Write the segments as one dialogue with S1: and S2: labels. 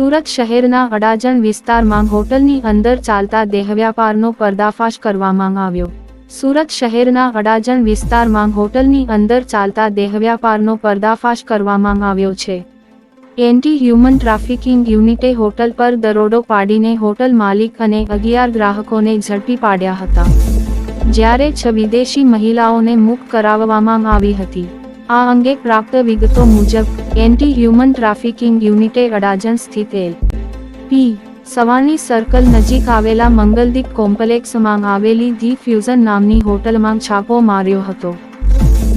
S1: સુરત શહેરના અડાજણ વિસ્તારમાં હોટલની અંદર ચાલતા દેહવ્યાપારનો પર્દાફાશ કરવામાં આવ્યો. સુરત શહેરના અડાજણ વિસ્તારમાં હોટલની અંદર ચાલતા દેહવ્યાપારનો પર્દાફાશ કરવામાં આવ્યો છે. એન્ટી હ્યુમન ટ્રાફિકિંગ યુનિટે હોટલ પર દરોડો પાડીને હોટલ માલિક અને અગિયાર ગ્રાહકોને ઝડપી પાડ્યા હતા. જ્યારે છ વિદેશી મહિલાઓને મુક્ત કરાવવામાં આવી હતી. આ અંગે પ્રાપ્ત વિગતો મુજબ એન્ટી હ્યુમન ટ્રાફિકિંગ યુનિટે અડાજણ સ્થિત એલ. પી. સવાણી સર્કલ નજીક આવેલા મંગલદીપ કોમ્પ્લેક્સમાં આવેલી ધી ફ્યુઝન નામની હોટલમાં છાપો માર્યો હતો.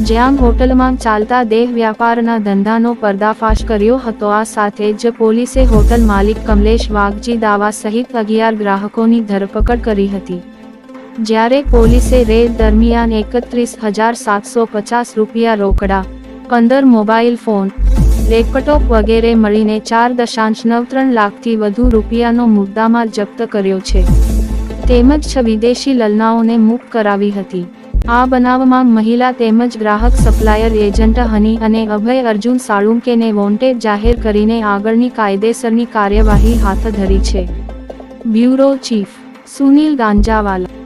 S1: જ્યાં હોટલમાં ચાલતા દેહ વ્યાપારના ધંધાનો પર્દાફાશ કર્યો હતો. આ સાથે જ પોલીસે હોટલ માલિક કમલેશ વાઘજી દાવા સહિત અગિયાર ગ્રાહકોની ધરપકડ કરી હતી. જ્યારે પોલીસે રેડ દરમિયાન એકત્રીસ હજાર સાતસો પચાસ રૂપિયા રોકડા, પંદર મોબાઈલ ફોન, લેપટોપ વગેરે મળીને ચાર દશાંશ નવ ત્રણ લાખથી વધુ રૂપિયાનો મુદ્દામાલ જપ્ત કર્યો છે. તેમજ છ વિદેશી લલનાઓને મુક્ત કરાવી હતી. આ બનાવમાં મહિલા તેમજ ગ્રાહક સપ્લાયર એજન્ટ હની અને અભય અર્જુન સાળુંકેને વોન્ટેડ જાહેર કરીને આગળની કાયદેસરની કાર્યવાહી હાથ ધરી છે. Bureau chief Sunil Ganjawala